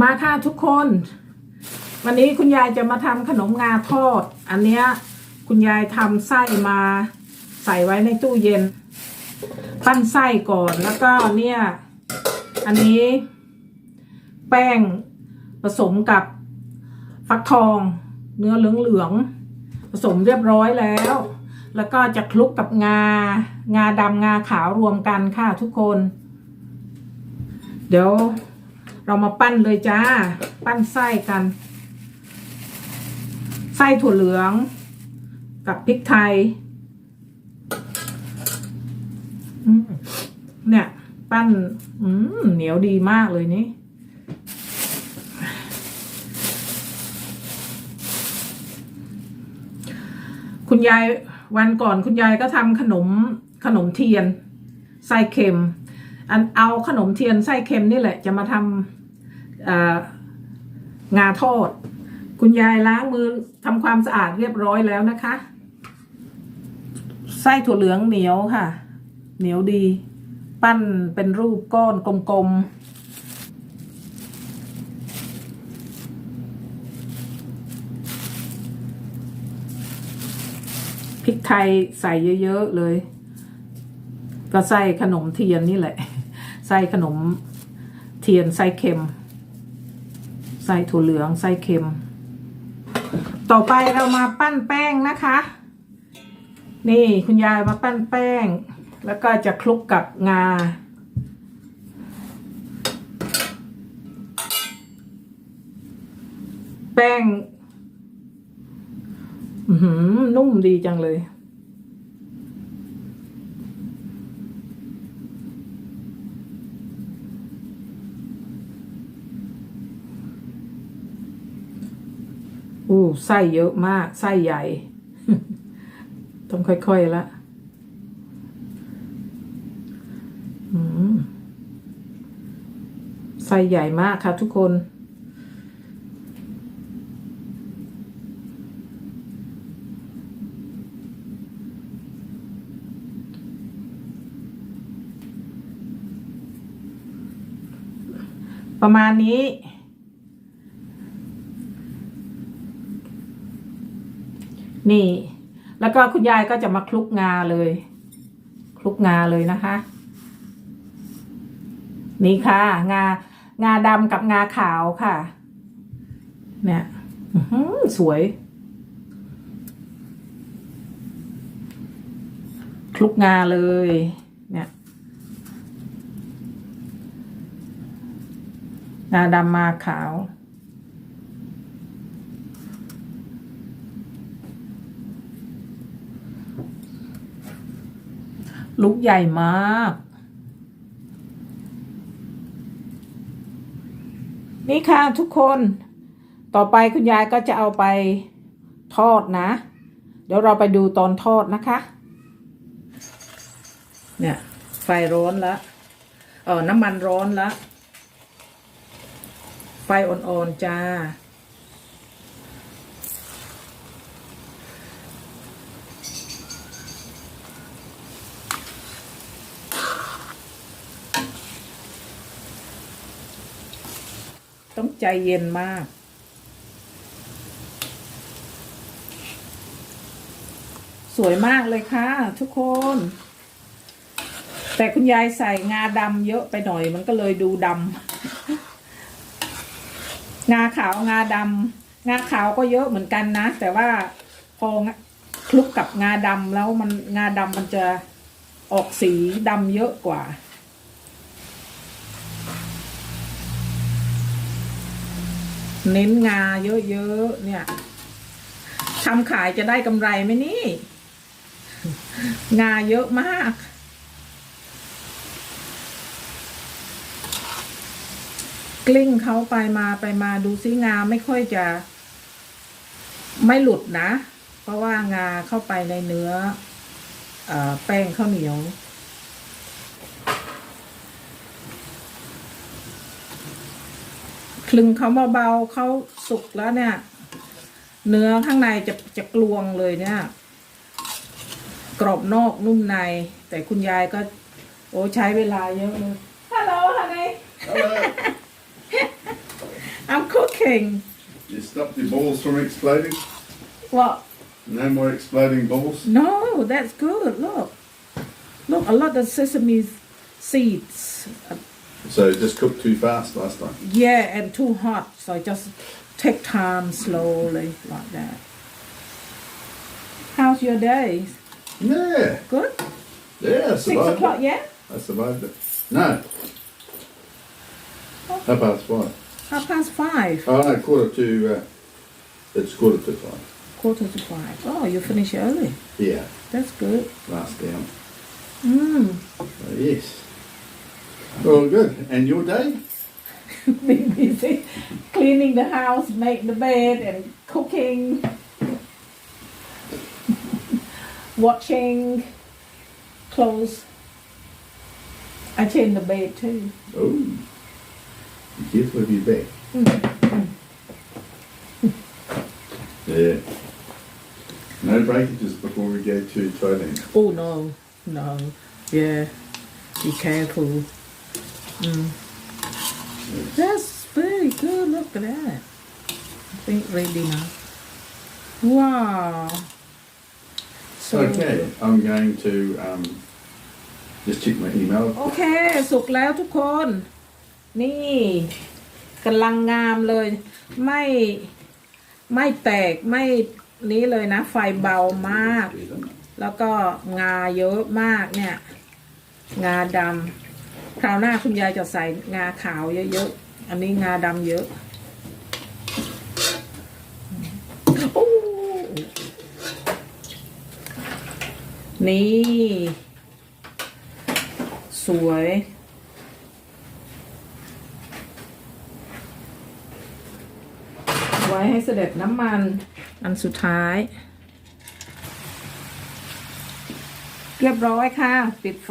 มาค่ะทุกคน วันนี้คุณยายจะมาทำขนมงาทอด อันเนี้ยคุณยายทำไส้มาใส่ไว้ในตู้เย็น ปั้นไส้ก่อนแล้วก็เนี่ย อันนี้ แป้งผสมกับฟักทอง เนื้อเหลืองๆผสมเรียบร้อยแล้ว แล้วก็จะคลุกกับงา งาดำงาขาวรวมกันค่ะทุกคน เดี๋ยว เรามาปั้นเลยจ้า ปั้นไส้กัน ไส้ถั่วเหลือง กับพริกไทยเนี่ย ปั้นอืมเหนียวดีมากเลยนี่คุณยายวันก่อนคุณยายก็ทำขนมขนมเทียนไส้เค็ม อันเอาขนมเทียนไส้เค็มนี่แหละ จะมาทำงาทอด คุณยายล้างมือทำความสะอาดเรียบร้อยแล้วนะคะ ไส้ถั่วเหลืองเหนียวค่ะ เหนียวดี ปั้นเป็นรูปก้อนกลมๆพริกไทยใส่เยอะ ๆ เลย ก็ไส้ขนมเทียนนี่แหละ ส้ขนมเทียนไส้เค็ม ไส้ถั่วเหลืองไส้เค็ม ต่อไปเรามาปั้นแป้งนะคะ นี่คุณยายมาปั้นแป้ง แล้วก็จะคลุกกับงาแป้งอือหือนุ่มดีจังเลย อู้ไส้เยอะมาก ไส้ใหญ่ ต้องค่อยๆละไส้ใหญ่มากค่ะทุกคนประมาณนี้ นี่ แล้วก็คุณยายก็จะมาคลุกงาเลย คลุกงาเลยนะคะ นี่ค่ะ งา งาดำกับงาขาวค่ะ เนี่ยสวย คลุกงาเลย เนี่ยงาดำมาขาว ลูกใหญ่มาก นี่ค่ะทุกคนต่อไปคุณยายก็จะเอาไปทอดนะ เดี๋ยวเราไปดูตอนทอดนะคะ เนี่ยไฟร้อนแล้วเออน้ำมันร้อนแล้วไฟอ่อนๆจ้า ต้องใจเย็นมาก สวยมากเลยค่ะทุกคน แต่คุณยายใส่งาดำเยอะไปหน่อยมันก็เลยดูดำงาขาวงาดำงาขาวก็เยอะเหมือนกันนะ แต่ว่าพอคลุกกับงาดำแล้วมันงาดำมันจะออกสีดำเยอะกว่า เน้นงาเยอะๆเนี่ยทำขายจะได้กำไรไหมนี่ งาเยอะมาก กลิ้งเขาไปมาไปมาดูซิงาไม่ค่อยจะ ไม่หลุดนะ เพราะว่างาเข้าไปในเนื้ออแป้งข้าวเหนียว ลึงเขาเบาๆเขาสุกแล้วเนี่ย เนื้อข้างในจะจะกลวงเลยเนี่ย กรอบนอกนุ่มใน แต่คุณยายก็ โอ้ใช้เวลาเยอะเลยฮัลโหลฮันนี่ cooking You stopped your balls from exploding? what No more exploding balls? no that's good look look a lot of sesame seeds So it just cooked too fast last time. yeah and too hot so just take time slowly like that how's your day Yeah, good yeah, I six o'clock it. yeah I survived it. No. Half past five. half past five Oh no, quarter to, uh, it's quarter to five. quarter to five oh you finish early Yeah, that's good last down. mm. So yes. Well, good. And your day? been busy cleaning the house, make the bed, and cooking, watching clothes. I change the bed too. Oh. Be careful of your back. yeah. No breakages before we go to Thailand. Oh no, no, yeah, be careful. Mm. That's very good. Look at that. I think ready now. Wow. So Okay, I'm going to um, just check my email. โอเค สุกแล้วทุกคน นี่กำลังงามเลย ไม่ไม่แตกไม่นี้เลยนะ ไฟเบามาก แล้วก็งาเยอะมากเนี่ย งาดำ คราวหน้าคุณยายจะใส่งาขาวเยอะๆ อันนี้งาดำเยอะอนี่ สวย ไว้ให้เสด็จน้ำมันอันสุดท้าย เรียบร้อยค่ะ ปิดไฟ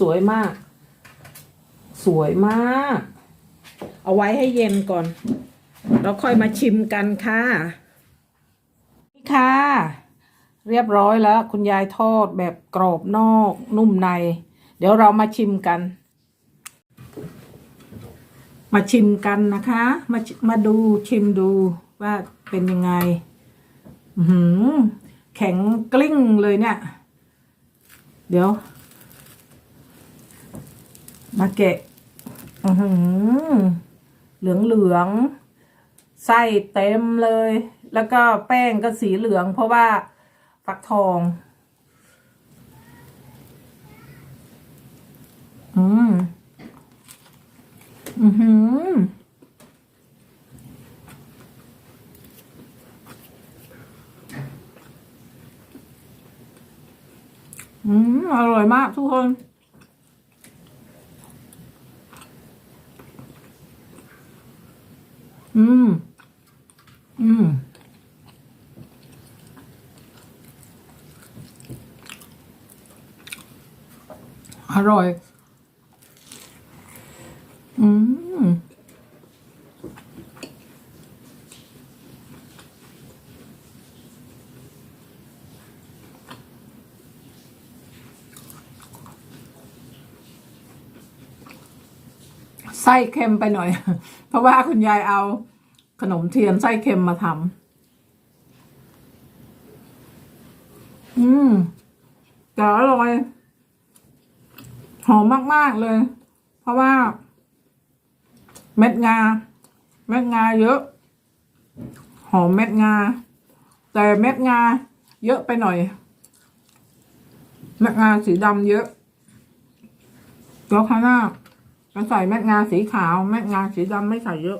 สวยมาก สวยมาก เอาไว้ให้เย็นก่อนแล้วค่อยมาชิมกันค่ะ นี่ค่ะ เรียบร้อยแล้ว คุณยายทอดแบบกรอบนอกนุ่มใน เดี๋ยวเรามาชิมกัน มาชิมกันนะคะ มามาดูชิมดูว่าเป็นยังไงหือแข็งกลิ้งเลยเนี่ย เดี๋ยว มาแกะอือหือเหลืองเหลืองๆไส้เต็มเลย แล้วก็แป้งก็สีเหลือง เพราะว่าฟักทอง อืม อือหืออืม อร่อยมากทุกคน อืม อืม อร่อย อืม ไส้เค็มไปหน่อย เพราะว่าคุณยายเอาขนมเทียนไส้เค็มมาทำอืมแต่อร่อย หอมมาก ๆ เลย เพราะว่า เม็ดงา เม็ดงาเยอะ หอมเม็ดงา แต่เม็ดงา เยอะไปหน่อย เม็ดงาสีดำเยอะแล้วข้างหน้า จะใส่เม็ดงาสีขาวเม็ดงาสีดำไม่ใส่เยอะ